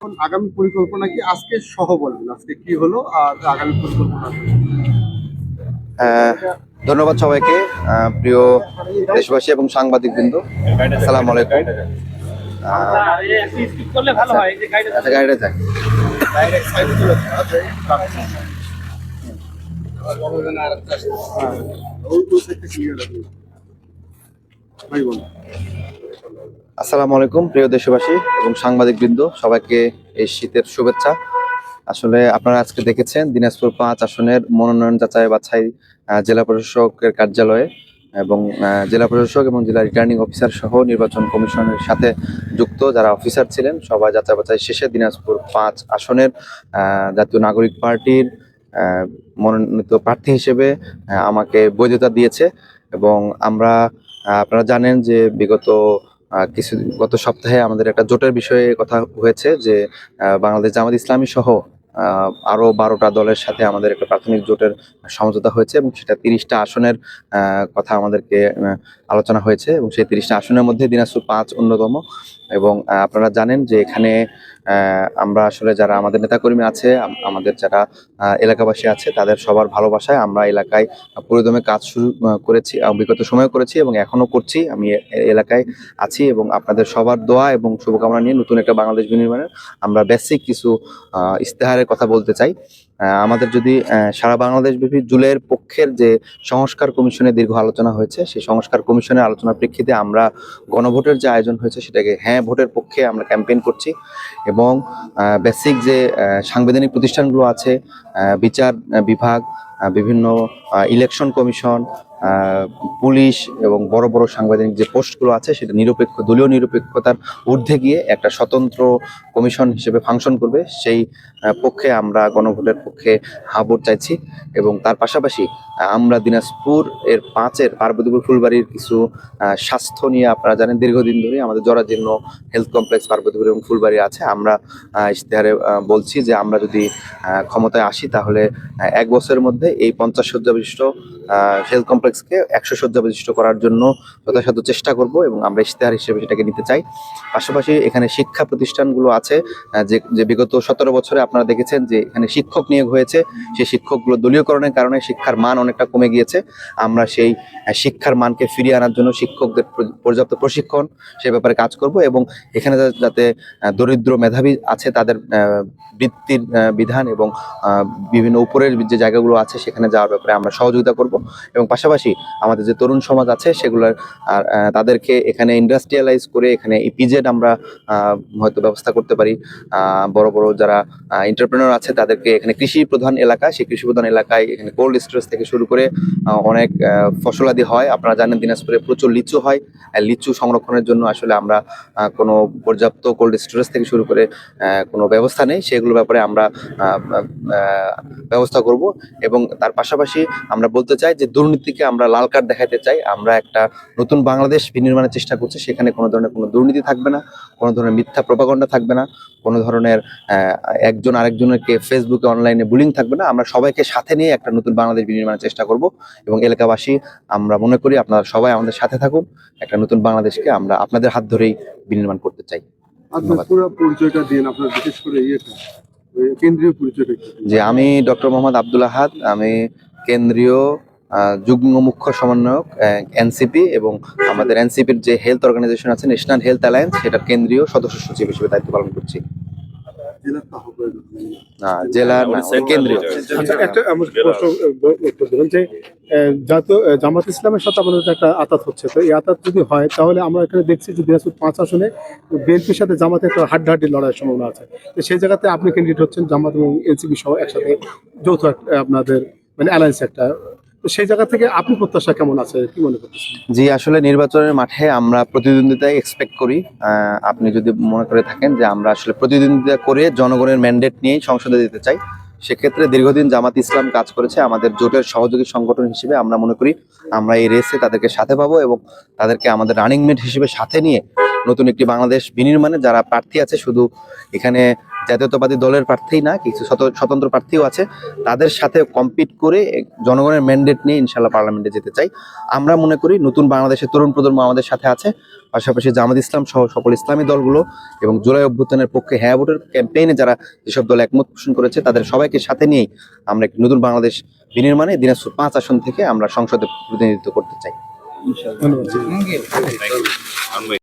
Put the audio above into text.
এখন আগামী পরিকল্পনা কি? আজকে সহ বলবেন আজকে কি হলো আর আগামী পরিকল্পনা? ধন্যবাদ সবাইকে প্রিয় দেশবাসী এবং সাংবাদিক বৃন্দ আসসালামু আলাইকুম। আচ্ছা গাড়িটা যাক। হ্যাঁ, ভাই বলুন আসসালামু আলাইকুম, প্রিয় দেশবাসী এবং সাংবাদিক বৃন্দ সবাইকে এই শীতের শুভেচ্ছা। আসলে আপনারা আজকে দেখেছেন দিনাজপুর পাঁচ আসনের মনোনয়ন যাচাই বাছাই জেলা প্রশাসকের কার্যালয়ে এবং জেলা প্রশাসক এবং জেলা রিটার্নিং অফিসার সহ নির্বাচন কমিশনের সাথে যুক্ত যারা অফিসার ছিলেন, সবাই যাচাই বাছাই শেষে দিনাজপুর পাঁচ আসনের জাতীয় নাগরিক পার্টির মনোনীত প্রার্থী হিসেবে আমাকে বৈধতা দিয়েছে এবং আমরা আপনারা জানেন যে বিগত কিছু গত সপ্তাহে আমাদের একটা জোটের বিষয়ে কথা হয়েছে যে বাংলাদেশ জামাত ইসলামী সহ আহ, আরও বারোটা দলের সাথে আমাদের একটা প্রাথমিক জোটের সমঝোতা হয়েছে এবং সেটা তিরিশটা আসনের কথা আমাদেরকে আলোচনা হয়েছে এবং সেই তিরিশটা আসনের মধ্যে দিনাজপুর পাঁচ অন্যতম এবং আপনারা জানেন যে এখানে আমরা আসলে যারা আমাদের নেতাকর্মী আছে আমাদের যারা এলাকাবাসী আছে, তাদের সবার ভালোবাসায় আমরা এলাকায় পুরোদমে কাজ শুরু করেছি বিগত সময় করেছি এবং এখনও করছি। আমি এলাকায় আছি এবং আপনাদের সবার দোয়া এবং শুভকামনা নিয়ে নতুন একটা বাংলাদেশ বিনির্মাণের আমরা বেসিক কিছু ইস্তেহারের কথা বলতে চাই। আমাদের যদি সারা বাংলাদেশ ব্যাপী জুলের পক্ষের যে সংস্কার কমিশনে দীর্ঘ আলোচনা হয়েছে, সেই সংস্কার কমিশনের আলোচনার প্রেক্ষিতে আমরা গণভোটের যে আয়োজন হয়েছে, সেটাকে হ্যাঁ ভোটের পক্ষে আমরা ক্যাম্পেইন করছি এবং বেসিক যে সাংবিধানিক প্রতিষ্ঠানগুলো আছে বিচার বিভাগ বিভিন্ন ইলেকশন কমিশন পুলিশ এবং বড় বড় সাংবিধানিক যে পোস্টগুলো আছে সেটা নিরপেক্ষ, দলীয় নিরপেক্ষতার ঊর্ধ্বে গিয়ে একটা স্বতন্ত্র কমিশন হিসেবে ফাংশন করবে। সেই পক্ষে আমরা গণভোটের পক্ষে হা চাইছি এবং তার পাশাপাশি আমরা দিনাজপুর এর পাঁচের পার্বতীপুর ফুলবাড়ির কিছু স্বাস্থ্য নিয়ে আপনারা জানেন, দীর্ঘদিন ধরে আমাদের জরাজীর্ণ হেলথ কমপ্লেক্স পার্বতীপুর এবং ফুলবাড়ি আছে। আমরা ইশতেহারে বলছি যে আমরা যদি ক্ষমতায় আসি তাহলে এক বছরের মধ্যে এই পঞ্চাশ শয্যা বিশিষ্ট হেলথ কমপ্লেক্সকে একশো শয্যা বিশিষ্ট করার জন্য যথাসাধ্য চেষ্টা করব এবং আমরা ইশতেহার হিসেবে সেটাকে নিতে চাই। পাশাপাশি এখানে শিক্ষা প্রতিষ্ঠানগুলো আছে যে যে বিগত সতেরো বছরে আপনারা দেখেছেন যে এখানে শিক্ষক নিয়োগ হয়েছে, সেই শিক্ষকগুলো দলীয়করণের কারণে শিক্ষার মান অনেকটা কমে গিয়েছে। আমরা সেই শিক্ষার মানকে ফিরিয়ে আনার জন্য শিক্ষকদের পর্যাপ্ত প্রশিক্ষণ সে ব্যাপারে কাজ করব এবং এখানে যাতে দরিদ্র মেধাবী আছে তাদের বৃত্তির বিধান এবং বিভিন্ন উপরের যে জায়গাগুলো আছে সেখানে যাওয়ার ব্যাপারে আমরা সহযোগিতা করব। এবং পাশাপাশি আমাদের যে তরুণ সমাজ আছে, সেগুলোর, আর তাদেরকে এখানে ইন্ডাস্ট্রিয়ালাইজ করে এখানে ইপিজেড আমরা হয়তো ব্যবস্থা করতে পারি। বড় বড় যারা এন্টারপ্রেনার আছে, তাদেরকে এখানে কৃষি প্রধান এলাকা, সেই কৃষি প্রধান এলাকায় এখানে কোল্ড স্টোরেজ থেকে শুরু করে অনেক ফসলাদি হয়। আপনারা জানেন দিনাজপুরে প্রচুর লিচু হয়। লিচু সংরক্ষণের জন্য আসলে আমরা কোনো পর্যাপ্ত কোল্ড স্টোরেজ থেকে শুরু করে কোনো ব্যবস্থা নেই। সেগুলোর ব্যাপারে আমরা ব্যবস্থা করব। এবং তার পাশাপাশি আমরা বলতে চাই যে দুর্নীতিকে আমরা লাল কার্ড দেখাতে চাই আমরা একটা নতুন বাংলাদেশ বিনির্মাণের চেষ্টা করছি সেখানে কোনো ধরনের কোনো দুর্নীতি থাকবে না কোনো ধরনের মিথ্যা প্রপাগণ্ডা থাকবে না কোনো ধরনের একজন আরেকজনকে ফেসবুকে অনলাইনে বুলিং থাকবে না। আমরা সবাইকে সাথে নিয়ে একটা নতুন বাংলাদেশ বিনির্মাণের চেষ্টা করব এবং এলাকাবাসী আমরা মনে করি আপনারা সবাই আমাদের সাথে থাকুন একটা নতুন বাংলাদেশকে আমরা আপনাদের হাত ধরেই বিনির্মাণ করতে চাই। আপনার ধন্যবাদ। পুরো পরিচয়টা দিন আপনার বিশেষ করে ইয়েটা কেন্দ্রীয় পরিচয়টা যে আমি ডক্টর মোহাম্মদ আব্দুল আহাদ আমি কেন্দ্রীয় যুগ্ম মুখ্য সমন্বয়ক এনসিপি এবং আমাদের এনসিপির যে হেলথ অর্গানাইজেশন আছে ন্যাশনাল হেলথ অ্যালায়েন্স সেটার কেন্দ্রীয় সদস্য সচিব হিসেবে দায়িত্ব পালন করছি। জেলার কেন্দ্রীয়। আচ্ছা একটা আমার প্রশ্ন উত্তর দেবেন যে আহ, জাতীয় জামাত ইসলামের সাথে আমাদের একটা আতাত হচ্ছে। তো এই আতাত যদি হয় তাহলে আমরা এখানে দেখছি যে দিনাজপুর পাঁচ আসনে বিএনপির সাথে জামাতে একটা হাড্ডাহাড্ডি লড়াইয়ের সম্ভাবনা আছে। তো সেই জায়গাতে আপনি ক্যান্ডিডেট হচ্ছেন জামাত এবং এনসিপি সহ একসাথে যৌথ আপনাদের মানে অ্যালায়েন্স একটা তো সেই জায়গা থেকে আপনি প্রত্যাশা কেমন আছে? কি মনে করতেছেন? জি, আসলে নির্বাচনের মাঠে আমরা প্রতিদ্বন্দ্বিতায় এক্সপেক্ট করি। আপনি যদি মনে করে থাকেন যে আমরা আসলে প্রতিদ্বন্দ্বিতা করে জনগণের ম্যান্ডেট নিয়েই সংসদে দিতে চাই, সেক্ষেত্রে দীর্ঘদিন জামাত ইসলাম কাজ করেছে। আমাদের জোটের সহযোগী সংগঠন হিসেবে আমরা মনে করি আমরা এই রেসে তাদেরকে সাথে পাবো এবং তাদেরকে আমাদের রানিং মেট হিসেবে সাথে নিয়ে নতুন একটি বাংলাদেশ বিনির্মাণে যারা প্রার্থী আছে, শুধু এখানে জাতীয়তাবাদী দলের প্রার্থী না কিছু স্বতন্ত্র প্রার্থীও আছে। তাদের সাথে কম্পিট করে জনগণের ম্যান্ডেট নিয়ে ইনশাল্লাহ পার্লামেন্টে যেতে চাই। আমরা মনে করি নতুন বাংলাদেশের তরুণ প্রজন্ম আমাদের সাথে আছে। পাশাপাশি জামাত ইসলাম সহ সকল ইসলামী দলগুলো এবং জুলাই অভ্যুত্থানের পক্ষে হ্যাঁ ভোটের ক্যাম্পেইনে যারা যেসব দল একমত পোষণ করেছে তাদের সবাইকে সাথে নিয়েই আমরা একটি নতুন বাংলাদেশ বিনির্মাণে দিনাজপুর পাঁচ আসন থেকে আমরা সংসদে প্রতিনিধিত্ব করতে চাই। ধন্যবাদ।